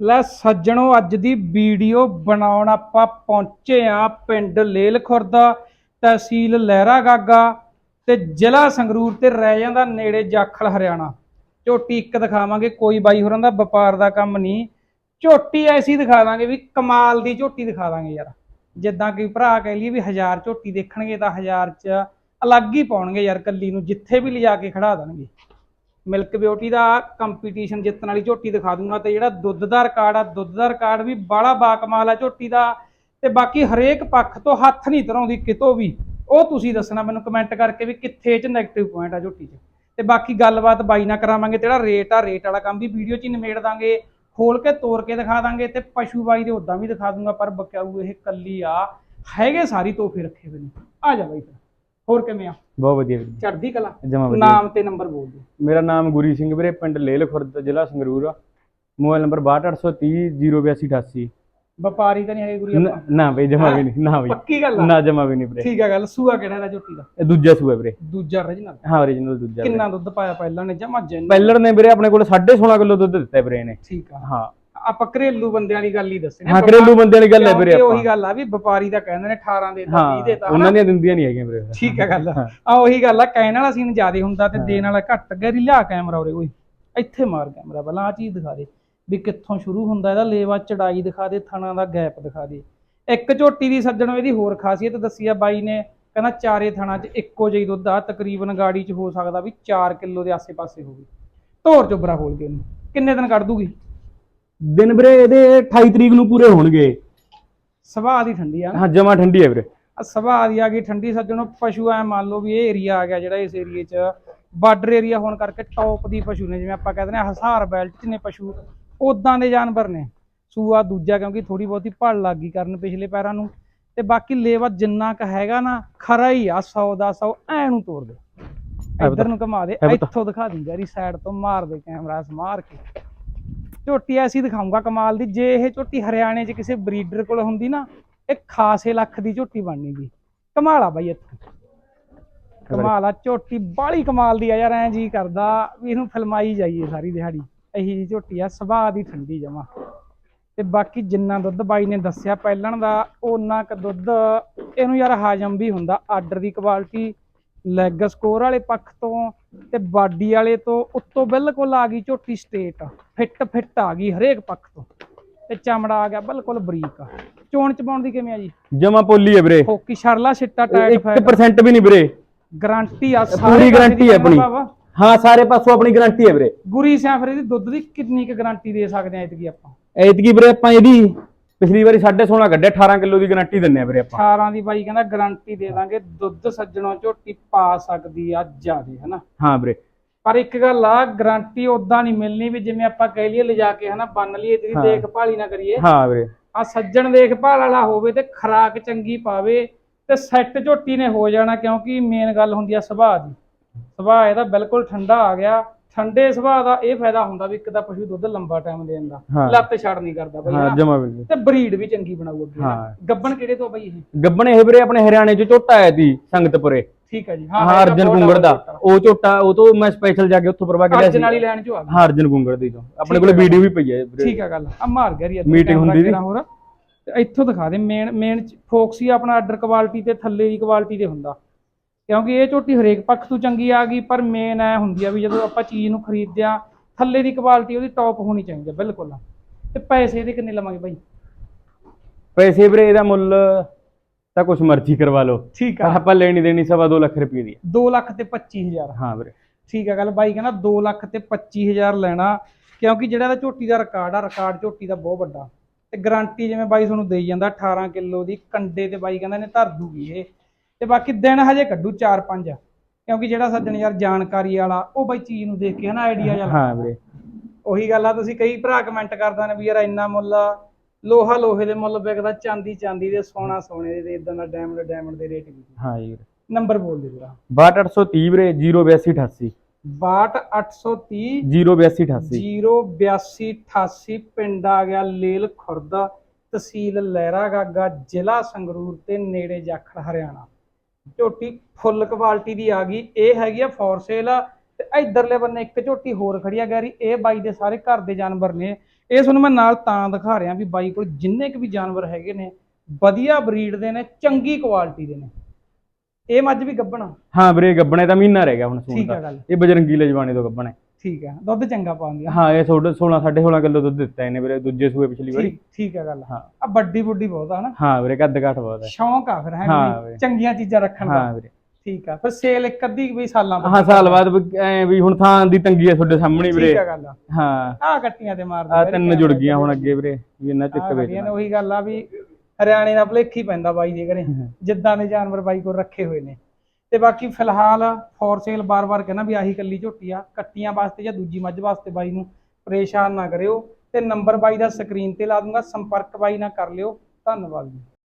ਲੈ ਸੱਜਣੋ, ਅੱਜ ਦੀ ਵੀਡੀਓ ਬਣਾਉਣ ਆਪਾਂ ਪਹੁੰਚੇ ਆ ਪਿੰਡ ਲੇਲ ਖੁਰਦਾ ਤਹਿਸੀਲ ਲਹਿਰਾ ਗਾਗਾ ਤੇ ਜ਼ਿਲ੍ਹਾ ਸੰਗਰੂਰ ਤੇ ਰਹਿ ਜਾਂਦਾ ਨੇੜੇ ਜਾਖਲ ਹਰਿਆਣਾ। ਝੋਟੀ ਇੱਕ ਦਿਖਾਵਾਂਗੇ, ਕੋਈ ਬਾਈ ਹੋਰਾਂ ਦਾ ਵਪਾਰ ਦਾ ਕੰਮ ਨਹੀਂ। ਝੋਟੀ ਐਸੀ ਦਿਖਾ ਦਾਂਗੇ ਵੀ ਕਮਾਲ ਦੀ ਝੋਟੀ ਦਿਖਾ ਦਾਂਗੇ ਯਾਰ। ਜਿੱਦਾਂ ਕਿ ਭਰਾ ਕਹਿ ਲਈਏ ਵੀ ਹਜ਼ਾਰ ਝੋਟੀ ਦੇਖਣਗੇ ਤਾਂ ਹਜ਼ਾਰ ਚ ਅਲੱਗ ਹੀ ਪਾਉਣਗੇ ਯਾਰ ਕੱਲੀ ਨੂੰ, ਜਿੱਥੇ ਵੀ ਲਿਜਾ ਕੇ ਖੜਾ ਦੇਣਗੇ। ਮਿਲਕ ਬਿਊਟੀ ਦਾ ਕੰਪੀਟੀਸ਼ਨ ਜਿੱਤਣ ਵਾਲੀ ਝੋਟੀ ਦਿਖਾ ਦੂੰਗਾ ਤੇ ਜਿਹੜਾ ਦੁੱਧ ਦਾ ਰਿਕਾਰਡ ਆ ਦੁੱਧ ਦਾ ਰਿਕਾਰਡ ਵੀ ਬਾਲਾ ਬਾਕਮਾਲ ਆ ਝੋਟੀ ਦਾ ਤੇ ਬਾਕੀ ਹਰੇਕ ਪੱਖ ਤੋਂ ਹੱਥ ਨਹੀਂ ਧਰਾਉਂਦੀ ਕਿਤੋਂ ਵੀ, ਉਹ ਤੁਸੀਂ ਦੱਸਣਾ ਮੈਨੂੰ ਕਮੈਂਟ ਕਰਕੇ ਵੀ ਕਿੱਥੇ ਚ 네ਗੇਟਿਵ ਪੁਆਇੰਟ ਆ ਝੋਟੀ 'ਚ। ਤੇ ਬਾਕੀ ਗੱਲਬਾਤ ਬਾਈ ਨਾਲ ਕਰਾਵਾਂਗੇ ਜਿਹੜਾ ਰੇਟ ਆ ਰੇਟ ਵਾਲਾ ਕੰਮ ਵੀ ਵੀਡੀਓ 'ਚ ਹੀ ਨਿਮੇੜ ਦਾਂਗੇ, ਖੋਲ ਕੇ ਤੋੜ ਕੇ ਦਿਖਾ ਦਾਂਗੇ ਤੇ ਪਸ਼ੂ ਬਾਈ ਦੇ ਉਦਾਂ ਵੀ ਦਿਖਾ ਦੂੰਗਾ, ਪਰ ਬਕਿਆਊ ਇਹ ਕੱਲੀ ਆ, ਹੈਗੇ ਸਾਰੀ ਤੋਹਫੇ ਰੱਖੇ ਹੋਏ ਨੇ। ਆ ਜਾ ਬਾਈ ਹੋਰ ਕਿਵੇਂ ਆ? ਬਹੁਤ ਵਧੀਆ ਵੀਰ ਚੜ੍ਹਦੀ ਕਲਾ? ਜਮਾ ਵਧੀਆ। ਨਾਮ ਤੇ ਨੰਬਰ ਬੋਲ ਦਿਓ। ਮੇਰਾ ਨਾਮ ਗੁਰੀ ਸਿੰਘ ਵੀਰੇ ਪਿੰਡ ਲੇਲ ਖੁਰਦ ਜ਼ਿਲ੍ਹਾ ਸੰਗਰੂਰ ਆ। ਮੋਬਾਈਲ ਨੰਬਰ 6230 08288 ਵਪਾਰੀ ਤਾਂ ਨਹੀਂ ਹੈਗੇ ਗੁਰੀ ਆਪਾਂ? ਨਾ ਬਈ ਜਮਾ ਵੀ ਨਹੀਂ ਨਾ ਬਈ। ਪੱਕੀ ਗੱਲ ਆ। ਨਾ ਜਮਾ ਵੀ ਨਹੀਂ ਵੀਰੇ। ਠੀਕ ਆ ਗੱਲ ਸੂਆ ਕਿਹੜਾ ਦਾ ਝੋਟੀ ਦਾ? ਇਹ ਦੂਜਾ ਸੂਆ ਵੀਰੇ। ਦੂਜਾ origignal ਹਾਂ origignal ਦੂਜਾ। ਕਿੰਨਾ ਦੁੱਧ ਪਾਇਆ ਪਹਿਲਾਂ ਨੇ? ਜਮਾ ਜੈਨ ਪਹਿਲਰ ਨੇ ਵੀਰੇ ਆਪਣੇ ਕੋਲ 16.5 ਕਿਲੋ ਦੁੱਧ ਦਿੱਤਾ ਵੀਰੇ ਨੇ ਠੀਕ ਆ। ਹਾਂ। ਆਪਾਂ ਘਰੇਲੂ ਬੰਦਿਆਂ ਦੀ ਗੱਲ ਹੀ ਦੱਸਣੀ ਹਾਂ ਘਰੇਲੂ ਬੰਦਿਆਂ ਦੀ ਗੱਲ ਹੈ ਵੀਰੇ ਆਪਾਂ। ਉਹੀ ਗੱਲ ਆ ਵੀ ਵਪਾਰੀ ਦਾ ਕਹਿੰਦੇ ਨੇ 18 ਦੇ ਤਾਂ 20 ਦੇ ਹਾਂ ਤਾਂ ਉਹਨਾਂ ਦੀਆਂ ਦਿੰਦੀਆਂ ਨਹੀਂ ਹੈਗੀਆਂ ਵੀਰੇ। ਠੀਕ ਆ ਗੱਲ ਆ। ਉਹੀ ਗੱਲ ਆ ਕਹਿਣ ਵਾਲਾ ਸੀਨ ਜ਼ਿਆਦਾ ਹੁੰਦਾ ਤੇ ਦੇਣ ਵਾਲਾ ਘੱਟ। ਗੈਰੀ ਲਿਆ ਕੈਮਰਾ ਉਰੇ ਓਏ। ਇੱਥੇ ਮਾਰ ਕੈਮਰਾ ਪਹਿਲਾਂ ਆ ਚੀਜ਼ ਦਿਖਾ ਦੇ ਵੀ ਕਿੱਥੋਂ ਸ਼ੁਰੂ ਹੁੰਦਾ ਇਹਦਾ ਲੇਵਾ ਚੜਾਈ ਦਿਖਾ ਦੇ ਥਣਾ ਦਾ ਗੈਪ ਦਿਖਾ ਦੇ। ਇੱਕ ਝੋਟੀ ਦੀ ਸੱਜਣੋ ਇਹਦੀ ਹੋਰ ਖਾਸੀਅਤ ਦੱਸੀ ਆ ਬਾਈ ਨੇ ਕਹਿੰਦਾ ਚਾਰੇ ਥਣਾ 'ਚ ਇੱਕੋ ਜਿਹੀ ਦੁੱਧ ਆ ਤਕਰੀਬਨ ਗਾੜੀ 'ਚ ਹੋ ਸਕਦਾ ਵੀ 4 ਕਿਲੋ ਦੇ ਆਸੇ-ਪਾਸੇ ਹੋਵੇ। ਧੋਰ ਚੋਬਰਾ ਖੋਲ ਕੇ ਇਹਨੂੰ। ਕਿੰਨੇ ਦਿਨ ਕੱਢ ਦੂਗੀ? ਦਿਨ ਵੀਰੇ ਇਹਦੇ 28 ਤਰੀਕ ਨੂੰ ਪੂਰੇ ਹੋਣਗੇ। ਸੁਭਾਅ ਦੀ ਠੰਡੀ ਆ। ਹਾਂ ਜਮਾ ਠੰਡੀ ਹੈ ਵੀਰੇ। ਆ ਸੁਭਾਅ ਦੀ ਆ ਗਈ ਠੰਡੀ। ਸੱਜਣੋ ਪਸ਼ੂ ਐ ਮੰਨ ਲਓ ਵੀ ਇਹ ਏਰੀਆ ਆ ਗਿਆ ਜਿਹੜਾ ਇਸ ਏਰੀਏ 'ਚ। ਬਾਰਡਰ ਏਰੀਆ ਹੋਣ ਕਰਕੇ ਟੌਪ ਦੀ ਪਸ਼ੂ ਨੇ ਜਿਵੇਂ ਆਪਾਂ ਕਹਿੰਦੇ ਨੇ ਹਸਾਰ ਬੈਲਟ 'ਚ ਨੇ ਪਸ਼ੂ ਉਦਾਂ ਦੇ ਜਾਨਵਰ ਨੇ। ਸੂਆ ਦੂਜਾ ਕਿਉਂਕਿ ਥੋੜੀ ਬਹੁਤੀ ਭੜ ਲੱਗ ਗਈ ਕਰਨ ਪਿਛਲੇ ਪੈਰਾਂ ਨੂੰ। ਤੇ ਬਾਕੀ ਲੇਵਾ ਜਿੰਨਾ ਕ ਹੈਗਾ ਨਾ ਖਰਾ ਹੀ ਆ 100 ਦਾ 100 ਐ ਨੂੰ ਤੋੜ ਦੇ। ਇੱਧਰ ਨੂੰ ਘੁਮਾ ਦੇ ਬਤਾ। ਇੱਥੋਂ ਦਿਖਾ ਦਿੰਦਾ ਯਾਰੀ ਸਾਈਡ ਤੋਂ ਮਾਰ ਦੇ ਕੈਮਰਾ ਸਮਾਰ ਕੇ। ਝੋਟੀ ਐਸੀ ਦਿਖਾਉਂਗਾ ਕਮਾਲ ਦੀ। ਜੇ ਇਹ ਝੋਟੀ ਹਰਿਆਣੇ 'ਚ ਕਿਸੇ ਬਰੀਡਰ ਕੋਲ ਹੁੰਦੀ ਨਾ, ਇਹ ਖਾਸੇ ਲੱਖ ਦੀ ਝੋਟੀ ਬਣਨੀ ਕਮਾਲ ਆ ਬਾਈ ਇੱਥੇ। ਕਮਾਲ ਆ, ਝੋਟੀ ਬਾਲੀ ਕਮਾਲ ਦੀ ਆ ਯਾਰ, ਐਂ ਜੀ ਕਰਦਾ ਵੀ ਇਹਨੂੰ ਫਿਲਮਾਈ ਜਾਈਏ ਸਾਰੀ ਦਿਹਾੜੀ। ਇਹੀ ਜੀ ਝੋਟੀ ਆ ਸੁਭਾਅ ਦੀ ਠੰਡੀ ਜਮਾ। ਤੇ ਬਾਕੀ ਜਿੰਨਾ ਦੁੱਧ ਬਾਈ ਨੇ ਦੱਸਿਆ ਪਹਿਲਣ ਦਾ ਉਹਨਾਂ ਕ ਦੁੱਧ, ਇਹਨੂੰ ਯਾਰ ਹਾਜਮ ਵੀ ਹੁੰਦਾ। ਆਰਡਰ ਦੀ ਕੁਆਲਿਟੀ ਲੈਗ ਸਕੋਰ ਵਾਲੇ ਪੱਖ ਤੋਂ ਤੇ ਬਾਡੀ ਵਾਲੇ ਤੋਂ ਉੱਤੋਂ ਬਿਲਕੁਲ ਆ ਗਈ ਝੋਟੀ ਸਟੇਟ ਫਿੱਟ ਫਿੱਟ ਆ ਗਈ ਹਰੇਕ ਪੱਖ ਤੋਂ। ਤੇ ਚਮੜਾ ਆ ਗਿਆ ਬਿਲਕੁਲ ਬਰੀਕ। ਚੋਣ ਚ ਪਾਉਣ ਦੀ ਕਿਵੇਂ ਆ ਜੀ? ਜਮਾ ਪੋਲੀ ਹੈ ਵੀਰੇ। ਹੋਕੀ ਸ਼ਰਲਾ ਛਿੱਟਾ ਟਾਇਟ ਫੈਟ 1% ਵੀ ਨਹੀਂ ਵੀਰੇ। ਗਾਰੰਟੀ ਆ ਪੂਰੀ ਗਾਰੰਟੀ ਹੈ ਆਪਣੀ। ਹਾਂ ਸਾਰੇ ਪਾਸੋਂ ਆਪਣੀ ਗਾਰੰਟੀ ਹੈ ਵੀਰੇ। ਗੁਰੀ ਸਿਆਂ ਫਿਰ ਇਹਦੀ ਦੁੱਧ ਦੀ ਕਿੰਨੀ ਕੁ ਗਾਰੰਟੀ ਦੇ ਸਕਦੇ ਆ ਇਤਕੀ ਆਪਾਂ? ਐਤਕੀ ਵੀਰੇ ਆਪਾਂ ਇਹਦੀ ਪਿਛਲੀ ਵਾਰੀ 16.5 ਕੱਢਿਆ 18 ਕਿਲੋ ਦੀ ਗਾਰੰਟੀ ਦਿੰਨੇ ਆ ਵੀਰੇ ਆਪਾਂ। 18 ਦੀ ਬਾਈ ਕਹਿੰਦਾ ਗਾਰੰਟੀ ਦੇ ਦਾਂਗੇ ਦੁੱਧ ਸੱਜਣੋਂ ਝੋਟੀ ਪਾ ਸਕਦੀ ਆ ਜਿਆਦੇ ਹਨਾ। ਹਾਂ ਵੀਰੇ। ਪਰ ਇੱਕ ਗੱਲ ਆ ਗਾਰੰਟੀ ਉਦਾਂ ਨਹੀਂ ਮਿਲਣੀ ਵੀ ਜਿਵੇਂ ਆਪਾਂ ਕਹਿ ਲਈਏ ਲਿਜਾ ਕੇ ਹਨਾ ਬੰਨ ਲਈਏ ਤੇਰੀ ਹਾਂ। ਦੇਖਭਾਲ ਨਾ ਕਰੀਏ। ਹਾਂ ਵੀਰੇ। ਆ ਸੱਜਣ ਦੇਖਭਾਲ ਵਾਲਾ ਹੋਵੇ ਤੇ ਖਰਾਕ ਚੰਗੀ ਪਾਵੇ ਤੇ ਸੈੱਟ ਝੋਟੀ ਨੇ ਹੋ ਜਾਣਾ ਕਿਉਂਕਿ ਮੇਨ ਗੱਲ ਹੁੰਦੀ ਆ ਸੁਭਾਅ ਦੀ। ਸੁਭਾਅ ਇਹਦਾ ਬਿਲਕੁਲ ਠੰਡਾ ਆ ਗਿਆ। ਠੰਡੇ ਸੁਭਾਅ ਦਾ ਇਹ ਫਾਇਦਾ ਹੁੰਦਾ ਵੀ ਇੱਕ ਤਾਂ ਪਸ਼ੂ ਦੁੱਧ ਲੰਬਾ ਟਾਈਮ ਦੇ ਹਾਂ। ਲੱਤ ਛੱਡ ਨਹੀਂ ਕਰਦਾ ਬਈ ਹਾਂ ਹਨਾ। ਜਮਾ ਵੀਰੇ ਤੇ ਬਰੀਡ ਵੀ ਚੰਗੀ ਬਣਾਊ ਅੱਗੇ। ਹਾਂ। ਗੱਬਣ ਕਿਹੜੇ ਤੋਂ ਬਈ ਇਹ? ਗੱਬਣ ਇਹ ਵੀਰੇ ਆਪਣੇ ਹਰਿਆਣੇ ਚ ਝੋਟਾ ਆਇਆ ਸੀ ਸੰਗਤਪੁਰੇ। ਠੀਕ ਹੈ ਜੀ। ਹਾਂ ਇਹ ਤਾਂ ਅਰਜਨ ਬਹੁਤ ਕੁੰਗੜ ਦਾ। ਉਹ ਝੋਟਾ ਉਹ ਤੋਂ ਮੈਂ ਸਪੈਸ਼ਲ ਜਾ ਕੇ ਉੱਥੋਂ ਪਰਵਾ ਕੇ ਲਿਆ ਅਰਜਨ ਵਾਲੀ ਲੈਣ ਚੋਂ ਆ ਗਿਆ ਹਾਂ ਅਰਜਨ ਕੁੰਗੜ ਦੀ ਤੋਂ। ਆਪਣੇ ਕੋਲੇ ਵੀਡੀਓ ਵੀ ਪਈ ਹੈ ਵੀਰੇ। ਠੀਕ ਆ ਗੱਲ। ਆ ਮਾਰ ਗਿਆ ਰੀ Meeting ਹੁੰਦੀ ਸੀ। ਹੋਰ। ਤੇ ਇੱਥੋਂ ਦਿਖਾ ਦੇ ਮੇਨ ਮੇਨ ਫੋਕਸ ਹੀ ਆਪਣਾ ਆਰਡਰ ਕੁਆਲਿਟੀ ਤੇ ਥੱਲੇ ਦੀ ਕੁਆਲਿਟੀ ਤੇ ਹੁੰਦਾ। ਕਿਉਂਕਿ ਇਹ ਝੋਟੀ ਹਰੇਕ ਪੱਖ ਤੋਂ ਚੰਗੀ ਆ ਗਈ ਪਰ ਮੇਨ ਐ ਹੁੰਦੀ ਆ ਵੀ ਜਦੋਂ ਆਪਾਂ ਚੀਜ਼ ਨੂੰ ਖਰੀਦਦੇ ਆ ਥੱਲੇ ਦੀ ਕੁਆਲਿਟੀ ਉਹਦੀ ਟੌਪ ਹੋਣੀ ਚਾਹੀਦੀ ਆ ਬਿਲਕੁਲ। ਤੇ ਪੈਸੇ ਇਹਦੇ ਕਿੰਨੇ ਲਵਾਂਗੇ ਬਾਈ? ਪੈਸੇ ਵੀਰੇ ਇਹਦਾ ਮੁੱਲ ਤਾਂ ਕੁਛ ਮਰਜ਼ੀ ਕਰਵਾ ਲਓ। ਠੀਕ ਪਰ ਆਪਾਂ ਲੈਣੀ ਦੇਣੀ ਸਵਾ 2 ਲੱਖ ਰੁਪਏ ਦੀ ਹੈ 2 ਲੱਖ ਤੇ 25000 ਹਾਂ ਵੀਰੇ। ਠੀਕ ਆ ਗੱਲ ਬਾਈ ਕਹਿੰਦਾ 2 ਲੱਖ ਤੇ 25000 ਲੈਣਾ ਕਿਉਂਕਿ ਜਿਹੜਾ ਇਹਦਾ ਝੋਟੀ ਦਾ ਰਿਕਾਰਡ ਆ ਰਿਕਾਰਡ ਝੋਟੀ ਦਾ ਬਹੁਤ ਵੱਡਾ। ਤੇ ਗਾਰੰਟੀ ਜਿਵੇਂ ਬਾਈ ਤੁਹਾਨੂੰ ਦੇਈ ਜਾਂਦਾ 18 ਕਿਲੋ ਦੀ ਕੰਡੇ ਤੇ ਬਾਈ ਕਹਿੰਦਾ ਨੇ ਧਰ ਦੂਗੀ ਇਹ। ਤੇ ਬਾਕੀ ਦਿਨ ਹਜੇ ਕੱਢੂ 4-5 ਕਿਉਂਕਿ ਜਿਹੜਾ ਸੱਜਣ ਯਾਰ ਜਾਣਕਾਰੀ ਵਾਲਾ ਉਹ ਬਾਈ ਚੀਜ਼ ਨੂੰ ਦੇਖ ਕੇ ਹਨਾ ਆਈਡੀਆ ਜਾਂ ਹਾਂ ਵੀਰੇ। ਉਹੀ ਗੱਲ ਆ ਤੁਸੀਂ ਕਈ ਭਰਾ ਕਮੈਂਟ ਕਰਦਾ ਨੇ ਵੀ ਯਾਰ ਇੰਨਾ ਮੁੱਲ ਲੋਹਾ ਲੋਹੇ ਦੇ ਮੁੱਲ ਵਿਕਦਾ ਚਾਂਦੀ ਚਾਂਦੀ ਦੇ ਸੋਨਾ ਸੋਨੇ ਦੇ ਇਦਾਂ ਦਾ ਡਾਇਮੰਡ ਡਾਇਮੰਡ ਦੇ ਰੇਟ ਵੀ। ਹਾਂ ਜੀ ਵੀਰੇ। ਨੰਬਰ ਬੋਲ ਦੇ ਜਰਾ 62830 ਵੀਰੇ 08288 62830 08288 08288 ਪਿੰਡ ਆ ਗਿਆ ਲੇਲ ਖੁਰਦ ਤਹਿਸੀਲ ਲਹਿਰਾ ਗਾਗਾ ਜ਼ਿਲ੍ਹਾ ਸੰਗਰੂਰ ਤੇ ਨੇੜੇ ਜਾਖਲ ਹਰਿਆਣਾ। ਝੋਟੀ ਫੁੱਲ ਕੁਆਲਿਟੀ ਦੀ ਆ ਗਈ ਇਹ ਹੈਗੀ ਆ ਫੋਰ ਸੇਲ ਤੇ ਇਧਰਲੇ ਬੰਨੇ ਇੱਕ ਝੋਟੀ ਹੋਰ ਖੜੀ ਆ ਗੈਰੀ ਇਹ ਬਾਈ ਦੇ ਸਾਰੇ ਘਰ ਦੇ ਜਾਨਵਰ ਨੇ। ਇਹ ਤੁਹਾਨੂੰ ਮੈਂ ਨਾਲ ਤਾਂ ਦਿਖਾ ਰਿਹਾ ਵੀ ਬਾਈ ਕੋਲ ਜਿੰਨੇ ਕੁ ਵੀ ਜਾਨਵਰ ਹੈਗੇ ਨੇ ਵਧੀਆ ਬਰੀਡ ਦੇ ਨੇ ਚੰਗੀ ਕੁਆਲਿਟੀ ਦੇ ਨੇ। ਇਹ ਮੱਝ ਵੀ ਗੱਭਣਾ ਹਾਂ ਵੀਰੇ ਗੱਬਣੇ ਦਾ ਮਹੀਨਾ ਰਹਿ ਗਿਆ ਹੁਣ ਸੂਣ ਠੀਕ ਦਾ। ਆ ਗੱਲ। ਇਹ ਬਜਰੰਗੀਲੇ ਜਵਾਨੇ ਤੋਂ ਗੱਬਣੇ ਠੀਕ ਆ ਦੁੱਧ ਚੰਗਾ ਪਾਉਂਦੀ ਆ ਹਾਂ ਇਹ 16 16 16.5 ਕਿਲੋ ਦੁੱਧ ਦਿੱਤਾ ਇਹਨੇ ਵੀਰੇ ਦੂਜੇ ਸੂਏ ਪਿਛਲੀ ਵਾਰੀ। ਠੀਕ ਠੀਕ ਆ ਗੱਲ। ਹਾਂ। ਆ ਵੱਡੀ ਬੁੱਢੀ ਬਹੁਤ ਆ ਨਾ ਹਾਂ ਵੀਰੇ ਕੱਦ ਘੱਟ ਬਹੁਤ ਹੈ। ਸ਼ੌਂਕ ਆ ਫਿਰ ਹੈ ਹਾਂ ਵੀ। ਚੰਗੀਆਂ ਚੀਜ਼ਾਂ ਰੱਖਣ ਦਾ। ਹਾਂ ਵੀਰੇ। ਠੀਕ ਆ ਫਿਰ ਸੇਲ ਇੱਕ ਅੱਧੀ ਵੀ ਸਾਲਾਂ ਹਾਂ ਸਾਲ ਬਾਅਦ ਐਂ ਵੀ ਹੁਣ ਥਾਂ ਦੀ ਤੰਗੀ ਹੈ ਤੁਹਾਡੇ ਸਾਹਮਣੇ ਵੀਰੇ। ਠੀਕ ਆ ਗੱਲ ਹਾਂ। ਆ ਕੱਟੀਆਂ ਤੇ ਮਾਰ ਆ ਤਿੰਨ ਜੁੜ ਗਈਆਂ ਹੁਣ ਅੱਗੇ ਵੀਰੇ ਵੀ ਇਹਨਾਂ ਚ ਇੱਕ ਆਹ ਵੇਚ ਵਧੀਆ ਨੇ ਉਹੀ ਗੱਲ ਆ ਵੀ ਹਰਿਆਣੇ ਦਾ ਭਲੇਖੀ ਪੈਂਦਾ ਬਾਈ ਦੇ ਘਰੇ ਜਿੱਦਾਂ ਦੇ ਜਾਨਵਰ ਬਾਈ ਕੋਲ ਰੱਖੇ ਹੋਏ ਨੇ। ਤੇ ਬਾਕੀ ਫਿਲਹਾਲ ਫੋਰ ਸੇਲ ਬਾਰ-ਬਾਰ ਕਹਿੰਦਾ ਵੀ ਆਹੀ ਕੱਲੀ ਝੋਟੀ ਆ, ਕੱਟੀਆਂ ਵਾਸਤੇ ਜਾਂ ਦੂਜੀ ਮੱਝ ਵਾਸਤੇ ਬਾਈ ਨੂੰ ਪਰੇਸ਼ਾਨ ਨਾ ਕਰਿਓ ਤੇ ਨੰਬਰ ਬਾਈ ਦਾ ਸਕਰੀਨ ਤੇ ਲਾ ਦੂੰਗਾ, ਸੰਪਰਕ ਬਾਈ ਨਾਲ ਕਰ ਲਿਓ, ਧੰਨਵਾਦ ਜੀ।